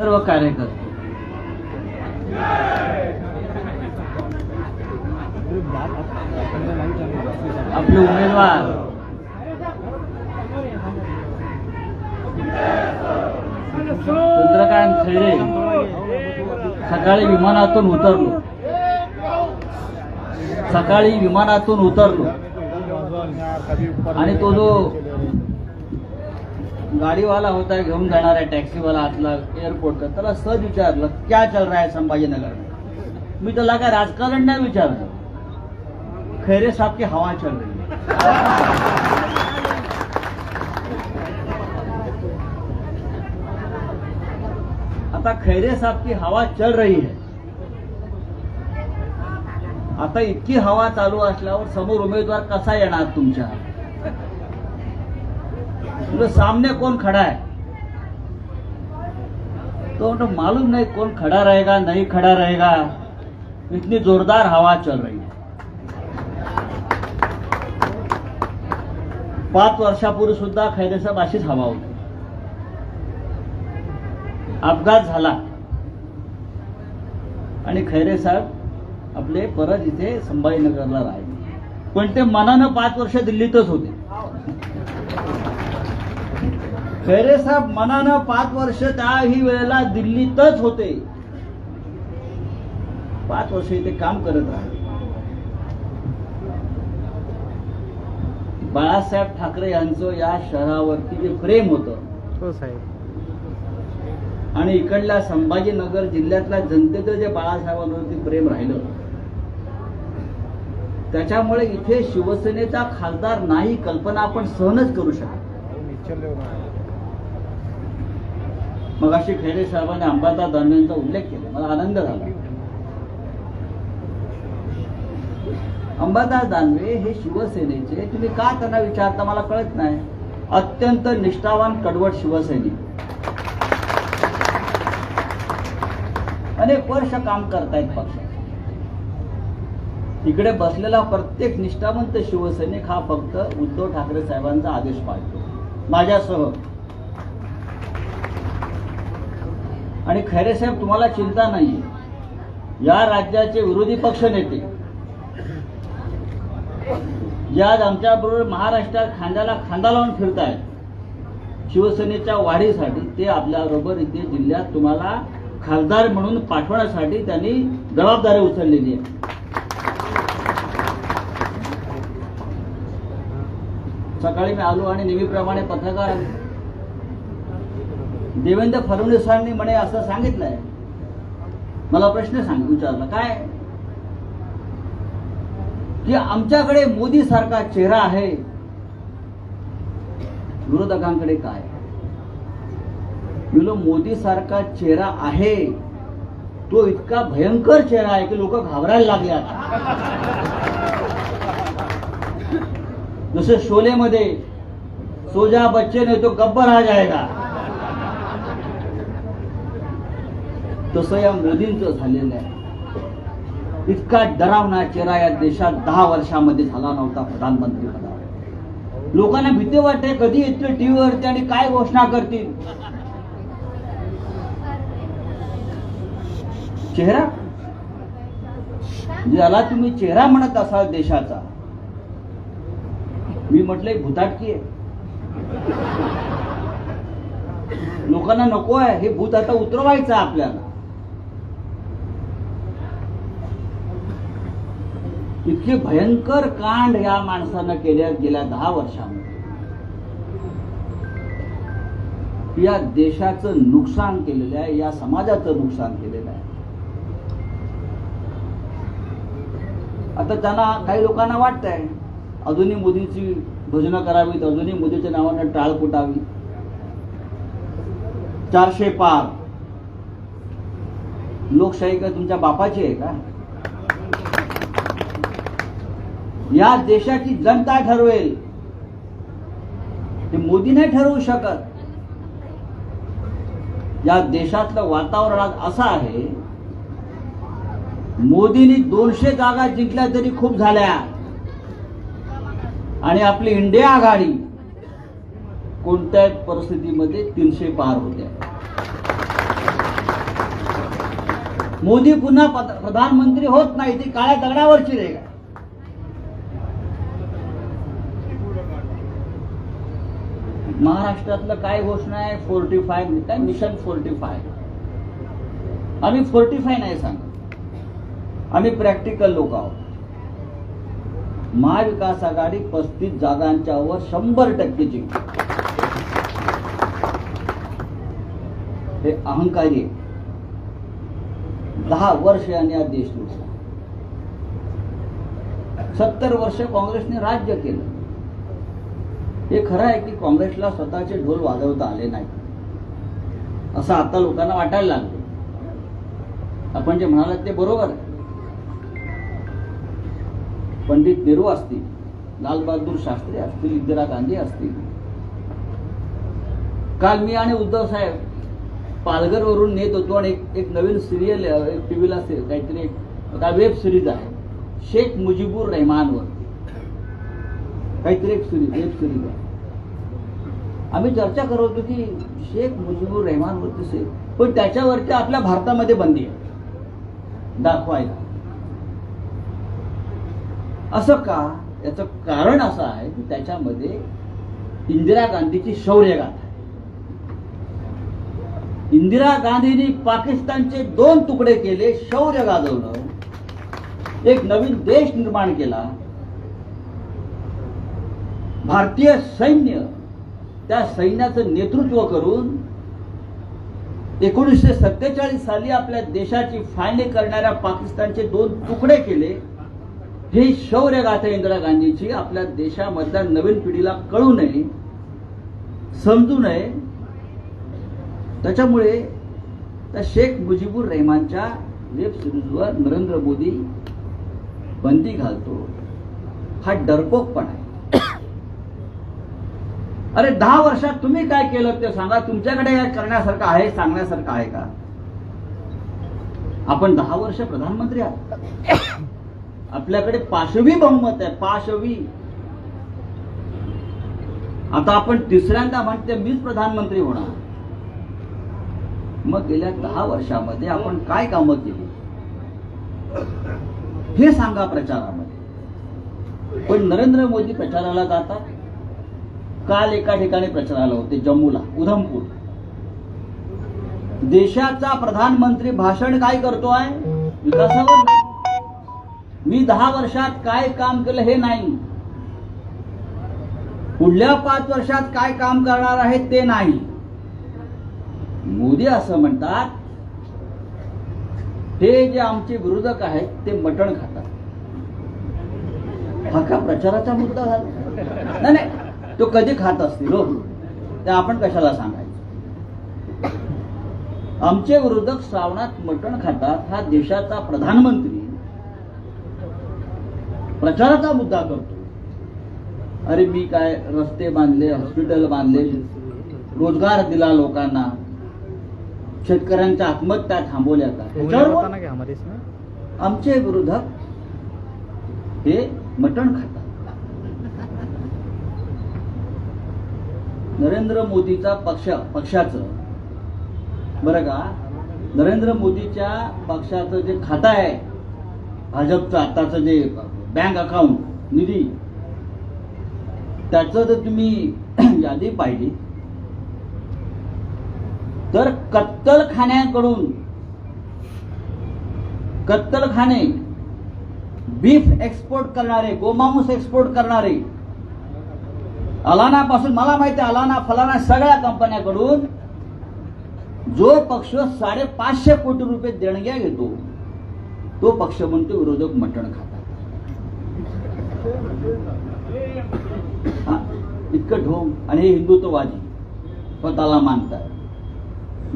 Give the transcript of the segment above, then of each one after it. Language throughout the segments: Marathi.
सर्व कार्यकर्ते. आपले उमेदवार. चंद्रकांत खेळे सकाळी विमानातून उतरलो. सकाळी विमानातून उतरलो. आणि तो जो गाडीवाला होता घेऊन जाणार आहे टॅक्सीवाला आतला एअरपोर्टचा त्याला सहज विचारलं क्या चल रहा है संभाजीनगर मी? त्याला काय राजकारण नाही विचारलं. खैरे साहब की हवा चल रही आता खैरे साहब की हवा चल रही है. आता इतकी हवा चालू असल्यावर समोर उमेदवार कसा येणार तुमच्या? तुझं सामने कौन खड़ा है? तो म्हणतो मालूम नहीं कौन खड़ा रहेगा नहीं खड़ा रहेगा। इतनी जोरदार हवा चल रही है। पाच वर्षापूर्वी सुद्धा खैरेसाहेब अशीच हवा होती। अपघात झाला। आणि खैरे साहेब आपले परत इथे संभाजीनगरला राहिले. पण ते मनानं पाच वर्ष दिल्लीतच होते. खैरे साहेब मनानं पाच वर्ष त्याही वेळेला दिल्लीतच होते. पाच वर्ष इथे काम करत राहिले. बाळासाहेब ठाकरे यांचं या शहरावरती जे प्रेम होतं हो आणि इकडल्या संभाजीनगर जिल्ह्यातल्या जनतेचं जे बाळासाहेबांवरती प्रेम राहिलं त्याच्यामुळे इथे शिवसेनेचा खासदार नाही कल्पना आपण सहनच करू शकतो मग अशी खेडे साहेबांनी अंबादास दानवेंचा उल्लेख केला. मला आनंद झाला. अंबादास दानवे हे शिवसेनेचे तुम्ही का त्यांना विचारता मला कळत नाही. अत्यंत निष्ठावान कडवट शिवसैनिक. अनेक वर्ष काम करतायत पक्षात. इकडे बसलेला प्रत्येक निष्ठावंत शिवसैनिक हा फक्त उद्धव ठाकरे साहेबांचा आदेश पाळतो. माझ्यासह आणि खैरे साहेब तुम्हाला चिंता नाही या राज्याचे विरोधी पक्ष नेते जे आज आमच्या बरोबर महाराष्ट्रात खांद्याला खांदा लावून फिरतायत शिवसेनेच्या वाढीसाठी ते आपल्याबरोबर इथे जिल्ह्यात तुम्हाला खासदार म्हणून पाठवण्यासाठी त्यांनी जबाबदारी उचललेली आहे. सकाळी मी आलो आणि नेहमीप्रमाणे पत्रकार देवेंद्र फडणवीसांनी म्हणे असं सांगितलंय. मला प्रश्न सांग विचारला. काय? की आमच्याकडे मोदी सारखा चेहरा आहे? विरोधकांकडे काय? मोदी सारखा चेहरा आहे? तो इतका भयंकर चेहरा आहे की लोक घाबरायला लागले आता. जसं शोलेमध्ये सोजा बच्चन है तो गब्बर आ जाएगा तसं या मोदींचं झालेलं आहे. इतका डरावना चेहरा या देशात दहा वर्षामध्ये झाला नव्हता प्रधानमंत्री पदावर लोकांना भीती वाटते कधी येतील टीव्हीवरती आणि काय घोषणा करतील? चेहरा? ज्याला तुम्ही चेहरा म्हणत असाल देशाचा. मी म्हटलंय भूताटकी आहे. लोकांना नको आहे हे भूत आता उतरवायचं आहे आपल्याला. इतकी भयंकर कांड या माणसानं केल्या गेल्या दहा वर्षामध्ये. या देशाचं नुकसान केलेलं आहे या समाजाचं नुकसान केलेलं आहे. आता त्यांना काही लोकांना वाटतंय अजूनही मोदींची भजनं करावीत अजूनही मोदीच्या नावानं टाळ फुटावी. चारशे पार. लोकशाही का तुमच्या बापाची आहे का? या देशाची जनता ठरवेल. ते मोदी नाही ठरवू शकत. या देशातलं वातावरण आज असं आहे मोदींनी दोनशे जागा जिंकल्या तरी खूप झाल्या. आणि आपली इंडिया आघाडी कोणत्याच परिस्थितीमध्ये तीनशे पार होत्या मोदी पुन्हा प्रधानमंत्री होत नाही ती काळ्या दगडावरची रेगा आहे महाराष्ट्रातलं काय घोषणा आहे? फोर्टी फाय काय मिशन फोर्टी फाय आम्ही फोर्टी फाय नाही सांगत. आम्ही प्रॅक्टिकल लोक आहोत. महाविकास आघाडी पस्तीस जागांच्या वर शंभर टक्के जिंक हे अहंकारी आहे. दहा वर्ष यांनी हा देश लुटला. सत्तर वर्ष काँग्रेसने राज्य केलं. हे खरं आहे की काँग्रेसला स्वतःचे ढोल वाजवता आले नाही. असं आता लोकांना वाटायला लागलं. आपण जे म्हणालात ते बरोबर आहे. पंडित नेहरू असतील लालबहादूर शास्त्री असतील इंदिरा गांधी असतील. काल मी आणि उद्धव साहेब पालघरवरून नेत होतो आणि एक एक नवीन सिरियल एक टीव्हीला काहीतरी एक वेब सिरीज आहे. शेख मुजीबुर रहमानवर. काहीतरी एक सिरीज वेब सिरीज आहे आम्ही चर्चा करत होतो की शेख मुजीबुर रहमानवरती शेख पण त्याच्यावरती आपल्या भारतामध्ये बंदी आहे. दाखवायला. असं का? याचं कारण असं आहे की त्याच्यामध्ये इंदिरा गांधीची शौर्यगाथा आहे. इंदिरा गांधींनी पाकिस्तानचे दोन तुकडे केले शौर्य गाजवलं. एक नवीन देश निर्माण केला. भारतीय सैन्य त्या सैन्याचं नेतृत्व करून एकोणीसशे सत्तेचाळीस साली आपल्या देशाची फाळणी करणाऱ्या पाकिस्तानचे दोन तुकडे केले ही शौर्य गाथा इंदिरा गांधीची आपल्या देशामधल्या नवीन पिढीला कळू नये समजू नये. त्याच्यामुळे त्या शेख मुजीबुर रहमानच्या वेब सिरीजवर नरेंद्र मोदी बंदी घालतो. हा डरपोकपणा आहे. अरे दहा वर्षात तुम्ही काय केलं ते सांगा. तुमच्याकडे करण्यासारखं आहे सांगण्यासारखं आहे का? आपण दहा वर्ष प्रधानमंत्री आहात. आपल्याकडे पाशवी बहुमत आहे पाशवी. आता आपण तिसऱ्यांदा म्हणते मीच प्रधानमंत्री होणार. मग गेल्या दहा वर्षामध्ये आपण काय कामं केली? हे सांगा प्रचारामध्ये. पण नरेंद्र मोदी प्रचाराला जातात? काल एका ठिकाणी प्रचाराला होते जम्मूला उधमपूर. देशाचा प्रधानमंत्री भाषण काय करतोय? विकासावर मी दहा वर्षात काय काम केलं हे नाही. पुढल्या पाच वर्षात काय काम करणार आहे ते नाही. मोदी असं म्हणतात ते जे आमचे विरोधक आहेत ते मटण खातात. हा का प्रचाराचा मुद्दा झाला? नाही. तो कधी खात असतील हो? ते आपण कशाला सांगायचं? आमचे विरोधक श्रावणात मटण खातात हा देशाचा प्रधानमंत्री. प्रचाराचा मुद्दा करतो. अरे मी काय रस्ते बांधले हॉस्पिटल बांधले रोजगार दिला लोकांना शेतकऱ्यांच्या आत्महत्या थांबवल्या का? आमचे विरोधक हे मटण खातात. नरेंद्र मोदीचा पक्ष पक्षाचं. बरं का? नरेंद्र मोदीच्या पक्षाचं जे खातं आहे भाजपचं आताचं जे बँक अकाउंट निधी त्याचं जर तुम्ही यादी पाहिली तर कत्तलखान्याकडून कत्तलखाने बीफ एक्सपोर्ट करणारे गोमांस एक्सपोर्ट करणारे अलानापासून मला माहिती आहे अलाना फलाना सगळ्या कंपन्याकडून जो पक्ष साडेपाचशे कोटी रुपये देणग्या घेतो तो पक्ष म्हणतो विरोधक मटण खातात हा, इतकं ढोंग आणि हे हिंदुत्ववादी स्वतःला मानतात.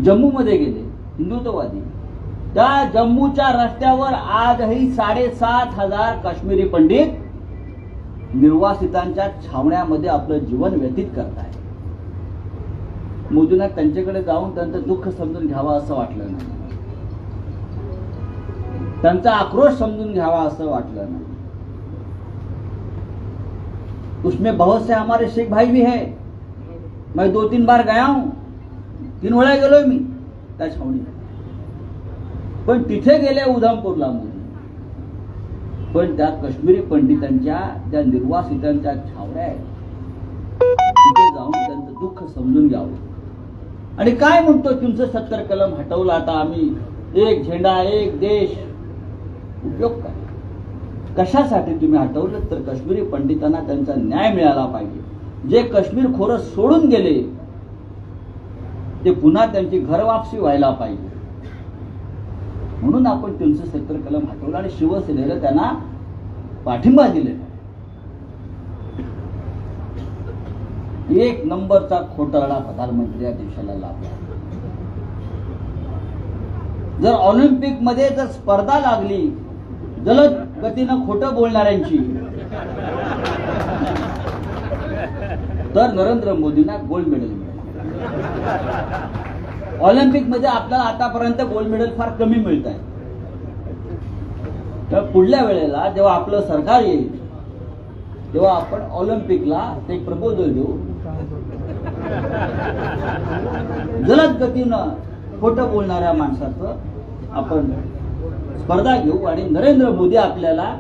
जम्मूमध्ये गेले हिंदुत्ववादी. त्या जम्मूच्या रस्त्यावर आजही साडेसात हजार काश्मीरी पंडित निर्वासितांच्या छावण्यामध्ये आपलं जीवन व्यतीत करत आहे मोदींना त्यांच्याकडे जाऊन त्यांचं दुःख समजून घ्यावं असं वाटलं नाही. त्यांचा आक्रोश समजून घ्यावा असं वाटलं नाही. उसमें बहुत से हमारे शेख भाई भी है. मैं दो तीन बार गया हूं. तीन वेळा गेलोय मी त्या छावणीत पण तिथे गेले उधमपूरला मुली पण त्या कश्मीरी पंडितांच्या त्या निर्वासितांच्या छावण्या आहेत. तिथे जाऊन त्यांचं दुःख समजून घ्यावं. आणि काय म्हणतो तुमचं सत्तर कलम हटवलं आता आम्ही एक झेंडा एक देश. उपयोग काय? कशासाठी तुम्ही हटवलं? तर काश्मीरी पंडितांना त्यांचा न्याय मिळाला पाहिजे. जे काश्मीर खोरं सोडून गेले ते पुन्हा त्यांची घर वापसी व्हायला पाहिजे. म्हणून आपण तीनशे सत्तर कलम हटवलं आणि शिवसेनेनं त्यांना पाठिंबा दिलेला एक नंबरचा खोटारडा प्रधानमंत्री या देशाला लाभला. जर ऑलिम्पिकमध्ये जर स्पर्धा लागली जलद गतीनं खोटं बोलणाऱ्यांची तर नरेंद्र मोदींना गोल्ड मेडल मिळेल. ऑलिम्पिकमध्ये आपल्याला आतापर्यंत गोल्ड मेडल फार कमी मिळत आहे. तर पुढल्या वेळेला जेव्हा आपलं सरकार येईल तेव्हा आपण ऑलिम्पिकला ते प्रपोजल देऊ. जलद गतीनं खोटं बोलणाऱ्या माणसाचं आपण स्पर्धा घेऊ आणि नरेंद्र मोदी आपल्याला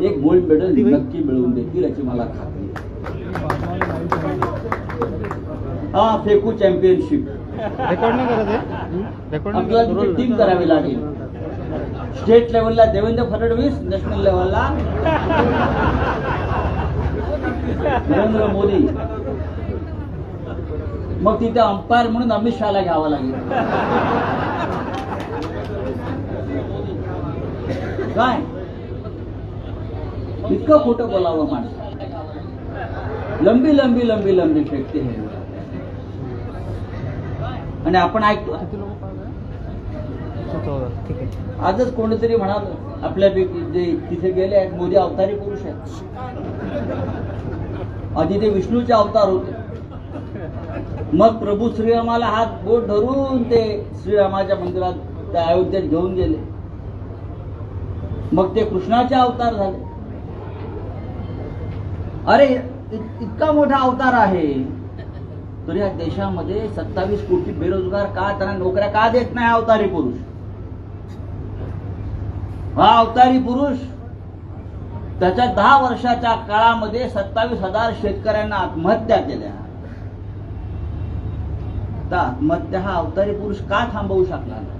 एक गोल्ड मेडल नक्की मिळवून देतील याची मला खात्री हा फेकू चॅम्पियनशिप रेकॉर्ड नाही करत आहे? रेकॉर्ड आपल्याला टीम करावी लागेल. स्टेट लेवलला देवेंद्र फडणवीस नॅशनल लेवलला नरेंद्र मोदी. मग तिथे अंपायर म्हणून अमित शहाला घ्यावं लागेल. काय? इतकं खोटं बोलावं माणसं. लंबी लंबी लंबी लंबी फेकते हे आणि आपण ऐकतो ठीक आहे आजच कोणीतरी म्हणाल आपल्यापैकी जे तिथे गेले आहेत मोदी अवतारी पुरुष आहेत. आधी ते विष्णूचे अवतार होते. मग प्रभू श्रीरामाला हात बोट धरून ते श्रीरामाच्या मंदिरात त्या अयोध्येत घेऊन गेले. मग ते कृष्णाचे अवतार झाले. अरे इतका मोठा अवतार आहे. या देशामध्ये सत्तावीस कोटी बेरोजगार का त्यांना नोकऱ्या का देत नाही अवतारी पुरुष? हा अवतारी पुरुष त्याच्या दहा वर्षाच्या काळामध्ये सत्तावीस हजार शेतकऱ्यांना आत्महत्या केल्या. तर आत्महत्या हा अवतारी पुरुष का थांबवू शकला नाही?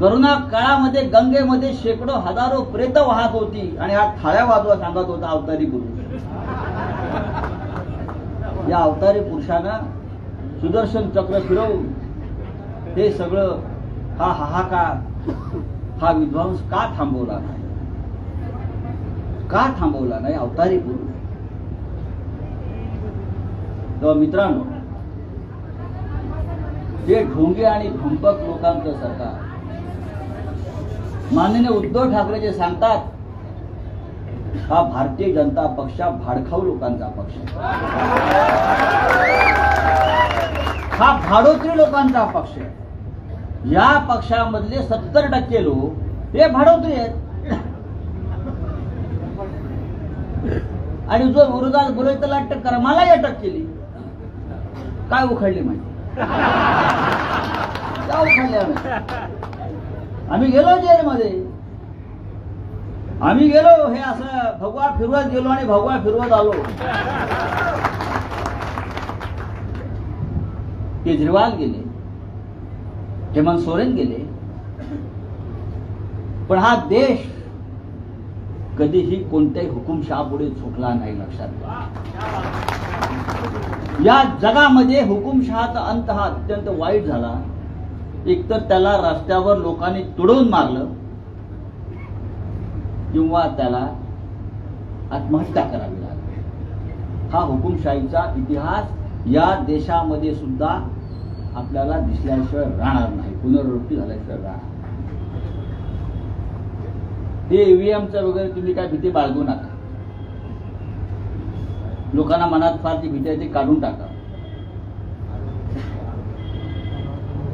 करोना काळामध्ये गंगेमध्ये शेकडो हजारो प्रेत वाहत होती आणि हा थाळ्या वाजवा सांगत होता अवतारी पुरुष. या अवतारी पुरुषानं सुदर्शन चक्र फिरवून हे सगळं हा हाहाकार हा विध्वंस का थांबवला नाही? का थांबवला नाही अवतारी पुरुष? मित्रांनो ते ढोंगे आणि धुंपक लोकांचं सरकार माननीय उद्धव ठाकरे जे सांगतात हा भारतीय जनता पक्ष भाडखाऊ लोकांचा पक्ष. हा भाडोत्री लोकांचा पक्ष आहे. या पक्षामधले सत्तर टक्के लोक हे भाडोत्री आहेत. आणि जो विरोधात बोलत त्याला अटक करा मलाही अटक केली काय उखडली माहिती? काय उखडली आम्ही? आम्ही गेलो जेलमध्ये. आम्ही गेलो हे असं भगवा फिरवत गेलो आणि भगवा फिरवत आलो. केजरीवाल गेले हेमंत सोरेन गेले. पण हा देश कधीही कोणत्याही हुकुमशहापुढे झुकला नाही लक्षात या जगामध्ये हुकुमशहाचा अंत हा अत्यंत वाईट झाला. एकतर त्याला रस्त्यावर लोकांनी तुडवून मारलं किंवा त्याला आत्महत्या करावी लागली हा हुकुमशाहीचा इतिहास या देशामध्ये सुद्धा आपल्याला दिसल्याशिवाय राहणार नाही. पुनरावृत्ती झाल्याशिवाय राहणार नाही. ते ईव्हीएमचं वगैरे तुम्ही काय भीती बाळगू नका. लोकांना मनात फार ती भीती आहे ती काढून टाका.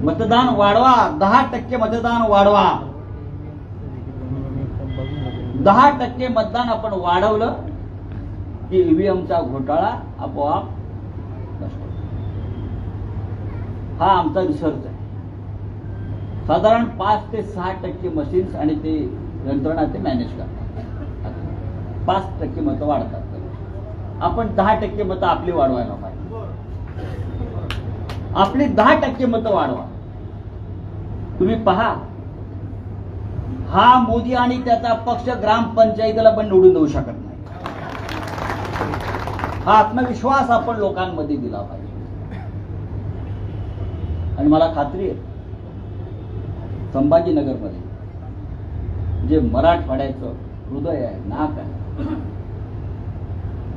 मतदान वाढवा दहा टक्के मतदान वाढवा. दहा टक्के मतदान आपण वाढवलं की ईव्हीएमचा घोटाळा आपोआप नष्ट हा आमचा रिसर्च आहे. साधारण पाच ते सहा टक्के मशीन्स आणि ते यंत्रणा ते मॅनेज करतात. पाच टक्के मतं वाढतात. आपण दहा टक्के मतं आपली वाढवायला पाहिजे. आपली दहा टक्के मतं वाढवा. तुम्ही पहा हा मोदी आणि त्याचा पक्ष ग्रामपंचायतीला पण निवडून देऊ शकत नाही. हा आत्मविश्वास आपण लोकांमध्ये दिला पाहिजे. आणि मला खात्री आहे संभाजीनगरमध्ये जे मराठवाड्याचं हृदय आहे नाक आहे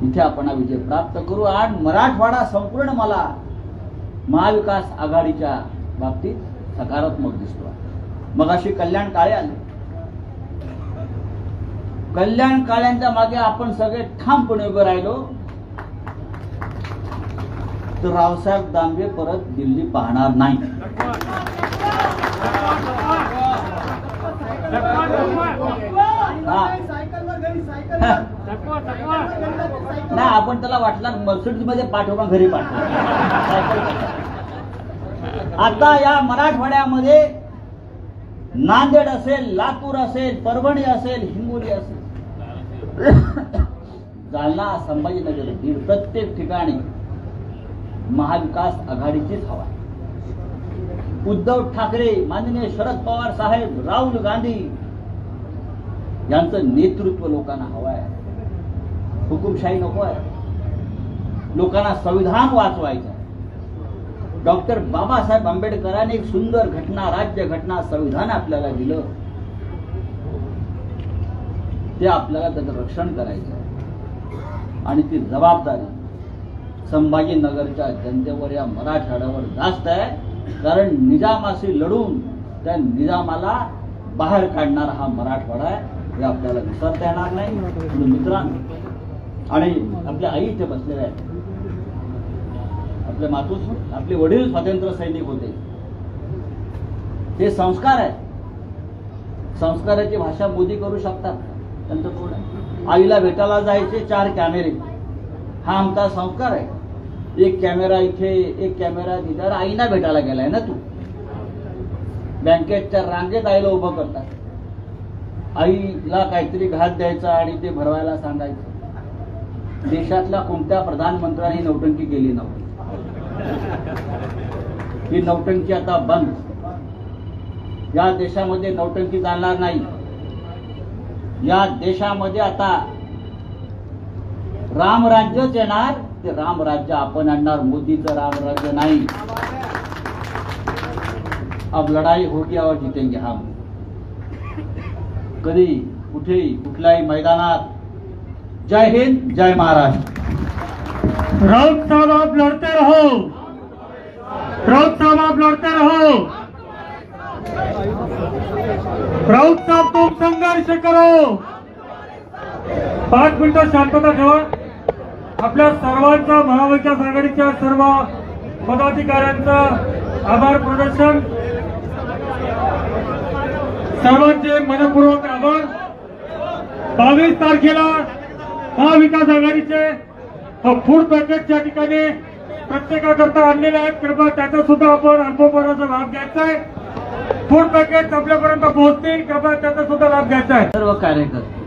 इथे आपण हा विजय प्राप्त करू आणि मराठवाडा संपूर्ण मला महाविकास आघाडीच्या बाबतीत सकारात्मक दिसतो. मग अशी कल्याण काळे आले. कल्याण काळ्यांच्या मागे आपण सगळे ठामपणे उभे राहिलो. तर रावसाहेब दानवे परत दिल्ली पाहणार नाही. नाही आपण त्याला वाटला मर्सिडीजमध्ये पाठवून घरी पाठवू. आता या मराठवाड्यामध्ये नांदेड असेल लातूर असेल परभणी असेल हिंगोली असेल. जालना संभाजीनगर बीड प्रत्येक ठिकाणी महाविकास आघाडीचीच हवा आहे. उद्धव ठाकरे माननीय शरद पवार साहेब राहुल गांधी यांचं नेतृत्व लोकांना हवं आहे हुकुमशाही नको आहे लोकांना संविधान वाचवायचं आहे. डॉक्टर बाबासाहेब आंबेडकरांनी एक सुंदर घटना राज्य घटना संविधान आपल्याला दिलं. ते आपल्याला त्याचं रक्षण करायचं आहे. आणि ती जबाबदारी संभाजीनगरच्या जनतेवर या मराठवाड्यावर जास्त आहे. कारण निजामाशी लढून त्या निजामाला बाहेर काढणारा हा मराठवाडा आहे. हे आपल्याला विसरता येणार नाही. म्हणून मित्रांनो आणि आपल्या आई इथे बसलेल्या आहेत. आपले मातूस आपले वडील स्वातंत्र्य सैनिक होते. हे संस्कार आहेत. संस्काराची भाषा मोदी करू शकतात. त्यांचं कोण आहे आईला भेटायला जायचे चार कॅमेरे हा आमचा संस्कार आहे. एक कॅमेरा इथे एक कॅमेरा तिथं. आईना भेटायला गेलाय ना तू? बँकेच्या रांगेत आईला उभं करतात. आईला काहीतरी घात द्यायचा आणि ते भरवायला सांगायचं. देशातल्या कोणत्या प्रधानमंत्र्यांनी नौटंकी केली नव्हती? ही नौटंकी आता बंद. या देशामध्ये नौटंकी चालणार नाही. या देशामध्ये आता रामराज्यच येणार. ते रामराज्य आपण आणणार. मोदीचं रामराज्य नाही. अब लढाई होगी और जितेंगे हम कधी कुठेही कुठल्याही मैदानात. जय हिंद जय महाराष्ट्र. राऊत साहब आप लड़ते रहो. राउत साहब आप लड़ते रहो. राऊत साहब तुम संघर्ष करो. पाच मिनिटं शांतता ठेवा. आपल्या सर्वांचा महाविकास आघाडीच्या सर्व पदाधिकाऱ्यांचं आभार प्रदर्शन. सर्वांचे मनपूर्वक आभार. बावीस तारखेला महाविकास आघाडीचे फूड पॅकेटच्या ठिकाणी प्रत्येकाकरता आणलेले आहेत. कृपया त्याचा सुद्धा आपण अल्पपणाचा लाभ घ्यायचा आहे. फूड पॅकेट आपल्यापर्यंत पोहोचतील कृपया त्याचा सुद्धा लाभ घ्यायचा आहे. सर्व कार्यकर्ते.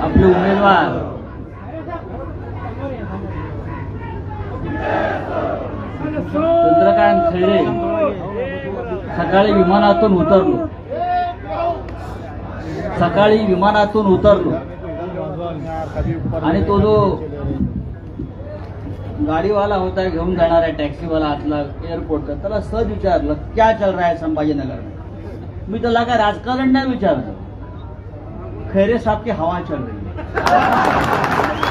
आपले उमेदवार. चंद्रकांत खेळे सकाळी विमानातून उतरलो. सकाळी विमानातून उतरलो. आणि तो जो गाडीवाला होता घेऊन जाणार आहे टॅक्सीवाला आतला एअरपोर्टचा त्याला सहज विचारलं क्या चल रहा है संभाजीनगर में? मी त्याला काय राजकारण नाही विचारलं. खैरे साहेब की हवा चल रही है.